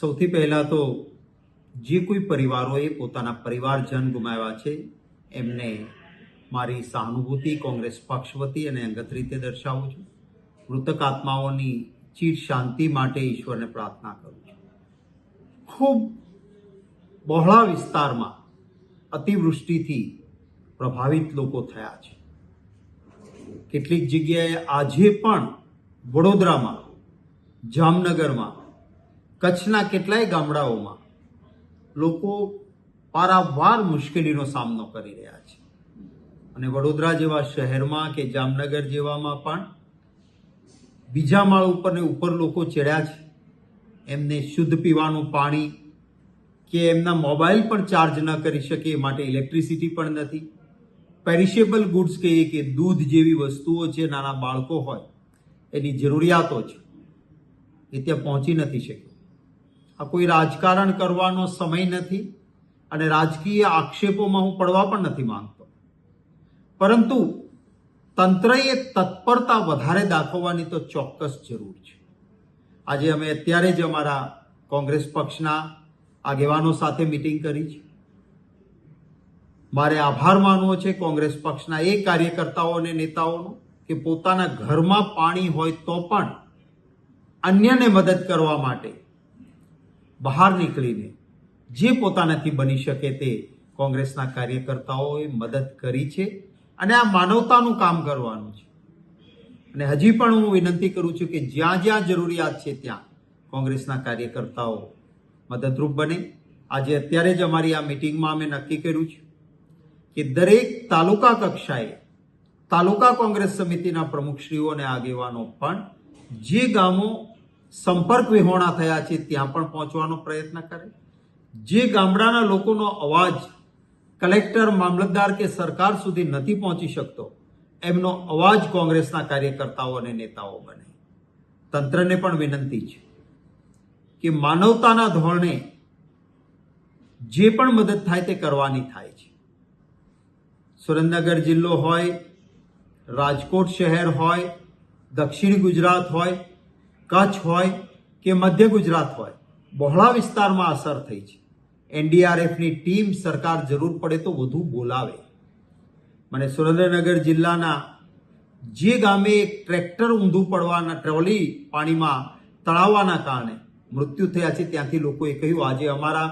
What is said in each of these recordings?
સૌથી પહેલાં તો જે કોઈ પરિવારોએ પોતાના પરિવારજન ગુમાવ્યા છે, એમને મારી સહાનુભૂતિ કોંગ્રેસ પક્ષ વતી અને અંગત રીતે દર્શાવું છું. મૃતક આત્માઓની ચીર શાંતિ માટે ઈશ્વરને પ્રાર્થના કરું છું. ખૂબ બહોળા વિસ્તારમાં અતિવૃષ્ટિથી પ્રભાવિત લોકો થયા છે. કેટલીક જગ્યાએ આજે પણ વડોદરામાં, જામનગરમાં કચ્છના કેટલાય ગામડાઓમાં લોકો પારાવાર મુશ્કેલીનો સામનો કરી રહ્યા છે. અને વડોદરા જેવા શહેરમાં કે જામનગર જેવામાં પણ બીજા માળ ઉપર ને ઉપર લોકો ચડ્યા છે. એમને શુદ્ધ પીવાનું પાણી કે એમના મોબાઈલ પણ ચાર્જ ન કરી શકે એ માટે ઇલેક્ટ્રિસિટી પણ નથી. પેરિશેબલ ગુડ્સ કહીએ કે દૂધ જેવી વસ્તુઓ છે નાના બાળકો હોય એની જરૂરિયાતો છે એ ત્યાં પહોંચી નથી શક્યો. આ કોઈ રાજકારણ કરવાનો સમય નથી અને રાજકીય આક્ષેપોમાં હું પડવા પણ નથી માંગતો. પરંતુ તંત્રએ તત્પરતા વધારે દાખવવાની તો ચોક્કસ જરૂર છે. આજે અમે અત્યારે જ અમારા કોંગ્રેસ પક્ષના આગેવાનો સાથે મિટિંગ કરી છે. મારે આભાર માનવો છે કોંગ્રેસ પક્ષના એ કાર્યકર્તાઓ અને નેતાઓનો કે પોતાના ઘરમાં પાણી હોય તો પણ અન્યને મદદ કરવા માટે બહાર નીકળીને જે પોતાનાથી બની શકે તે કોંગ્રેસના કાર્યકર્તાઓએ મદદ કરી છે અને આ માનવતાનું કામ કરવાનું છે. અને હજી પણ હું વિનંતી કરું છું કે જ્યાં જ્યાં જરૂરિયાત છે ત્યાં કોંગ્રેસના કાર્યકર્તાઓ મદદરૂપ બને. આજે અત્યારે જ અમારી આ મિટિંગમાં અમે નક્કી કર્યું છે કે દરેક તાલુકા કક્ષાએ તાલુકા કોંગ્રેસ સમિતિના પ્રમુખશ્રીઓ અને આગેવાનો પણ જે ગામો સંપર્ક વિહોણા થયા છે, ત્યાં પણ પહોંચવાનો પ્રયત્ન કરે. જે ગામડાના લોકોનો અવાજ કલેક્ટર, મામલતદાર કે સરકાર સુધી નથી પહોંચી શકતો, એમનો અવાજ કોંગ્રેસના કાર્યકર્તાઓ અને નેતાઓ બને. તંત્રને પણ વિનંતી છે કે માનવતાના ધોરણે જે પણ મદદ થાય તે કરવાની થાય છે. સુરેન્દ્રનગર જિલ્લો હોય, રાજકોટ શહેર હોય, દક્ષિણ ગુજરાત હોય કચ્છ હોય કે મધ્ય ગુજરાત હોય, બહોળા વિસ્તારમાં અસર થઈ છે. એનડીઆરએફની ટીમ સરકાર જરૂર પડે તો વધુ બોલાવે. મને સુરેન્દ્રનગર જિલ્લાના જે ગામે એક ટ્રેક્ટર ઊંધું પડવાના ટ્રોલી પાણીમાં તળાવવાના કારણે મૃત્યુ થયા છે, ત્યાંથી લોકોએ કહ્યું, આજે અમારા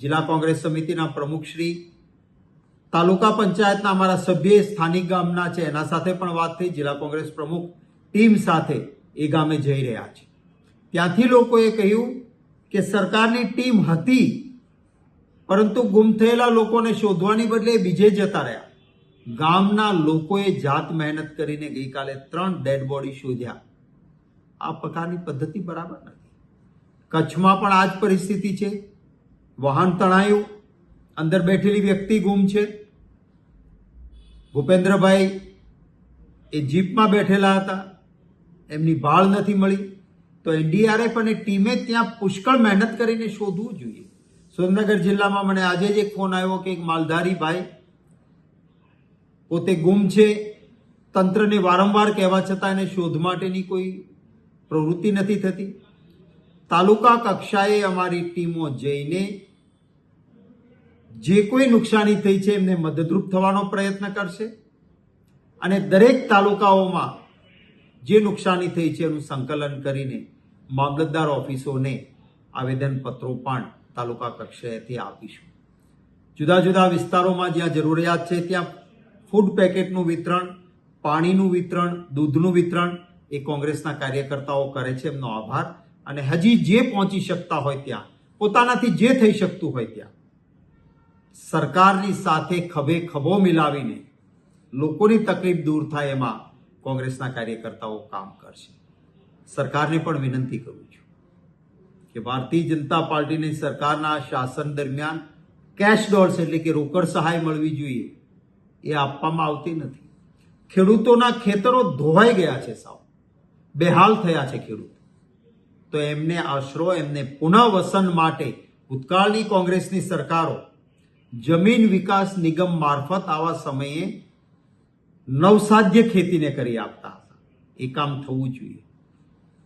જિલ્લા કોંગ્રેસ સમિતિના પ્રમુખશ્રી તાલુકા પંચાયતના અમારા સભ્ય સ્થાનિક ગામના છે. એના સાથે પણ વાત થઈ. જિલ્લા કોંગ્રેસ પ્રમુખ ટીમ સાથે એ ગામે જઈ રહ્યા છે. ત્યાંથી લોકોએ કહ્યું કે સરકારની ટીમ હતી, પરંતુ ગુમ થયેલા લોકોને શોધવાની બદલે બીજે જતા રહ્યા. ગામના લોકોએ જાત મહેનત કરીને ગઈકાલે ત્રણ ડેડ બોડી શોધ્યા. આ પ્રકારની પદ્ધતિ બરાબર નથી. કચ્છમાં પણ આ જ પરિસ્થિતિ છે. વાહન તણાયું, અંદર બેઠેલી વ્યક્તિ ગુમ છે. ભૂપેન્દ્રભાઈ એ જીપમાં બેઠેલા હતા. એમની ભાળ નથી મળી, તો એનડીઆરએફ અને ટીમે ત્યાં પુષ્કળ મહેનત કરીને શોધવું જોઈએ. સુરેન્દ્રનગર જિલ્લામાં મને આજે જ એક ફોન આવ્યો કે એક માલધારી ભાઈ પોતે ગુમ છે. તંત્રને વારંવાર કહેવા છતાં એને શોધ માટેની કોઈ પ્રવૃત્તિ નથી થતી. તાલુકા કક્ષાએ અમારી ટીમો જઈને જે કોઈ નુકસાની થઈ છે એમને મદદરૂપ થવાનો પ્રયત્ન કરશે. અને દરેક તાલુકાઓમાં જે નુકસાની થઈ છે એનું સંકલન કરીને મામલતદાર ઓફિસોને આવેદનપત્રો પણ તાલુકા કક્ષાએથી આપીશું. જુદા જુદા વિસ્તારોમાં જ્યાં જરૂરિયાત છે ત્યાં ફૂડ પેકેટનું વિતરણ, પાણીનું વિતરણ, દૂધનું વિતરણ એ કોંગ્રેસના કાર્યકર્તાઓ કરે છે, એમનો આભાર. અને હજી જે પહોંચી શકતા હોય ત્યાં, પોતાનાથી જે થઈ શકતું હોય ત્યાં, સરકારની સાથે ખભે ખભો મિલાવીને લોકોની તકલીફ દૂર થાય એમાં કોંગ્રેસના કાર્યકર્તાઓ કામ કરશે. સરકારને પણ વિનંતી કરું છું કે ભારતીય જનતા પાર્ટીની સરકારના શાસન દરમિયાન કેશ ડોલ્સ એટલે કે રોકડ સહાય મળવી જોઈએ એ આપવામાં આવતી નથી. ખેડૂતોના ખેતરો ધોવાઈ ગયા છે સાવ. બેહાલ થયા છે ખેડૂત. તો એમને આશરો, એમને પુનઃવસન માટે ભૂતકાળની કોંગ્રેસની સરકારો જમીન વિકાસ નિગમ મારફત આવા સમયે નવસાધ્ય ખેતીને કરી આપતા હતા. એ કામ થવું જોઈએ.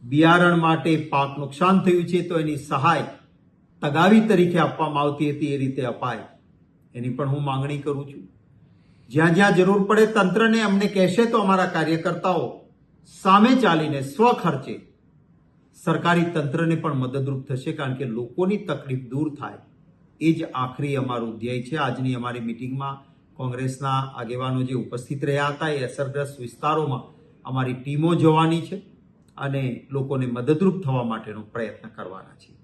બિયારણ માટે પાક નુકસાન થયું છે તો એની સહાય તગાવી તરીકે આપવામાં આવતી હતી, એ રીતે અપાય. એની પણ હું માંગણી કરું છું. જ્યાં જ્યાં જરૂર પડે તંત્રને અમને કહેશે તો અમારા કાર્યકર્તાઓ સામે ચાલીને સ્વખર્ચે સરકારી તંત્રને પણ મદદરૂપ થશે કારણ કે લોકોની તકલીફ દૂર થાય. એ જ આખરી અમારું ધ્યેય છે. આજની અમારી મિટિંગમાં કોંગ્રેસના આગેવાનો જે ઉપસ્થિત રહ્યા હતા એ અસરગ્રસ્ત વિસ્તારોમાં અમારી ટીમો જવાની છે અને લોકોને મદદરૂપ થવા માટેનો પ્રયત્ન કરવાના છે.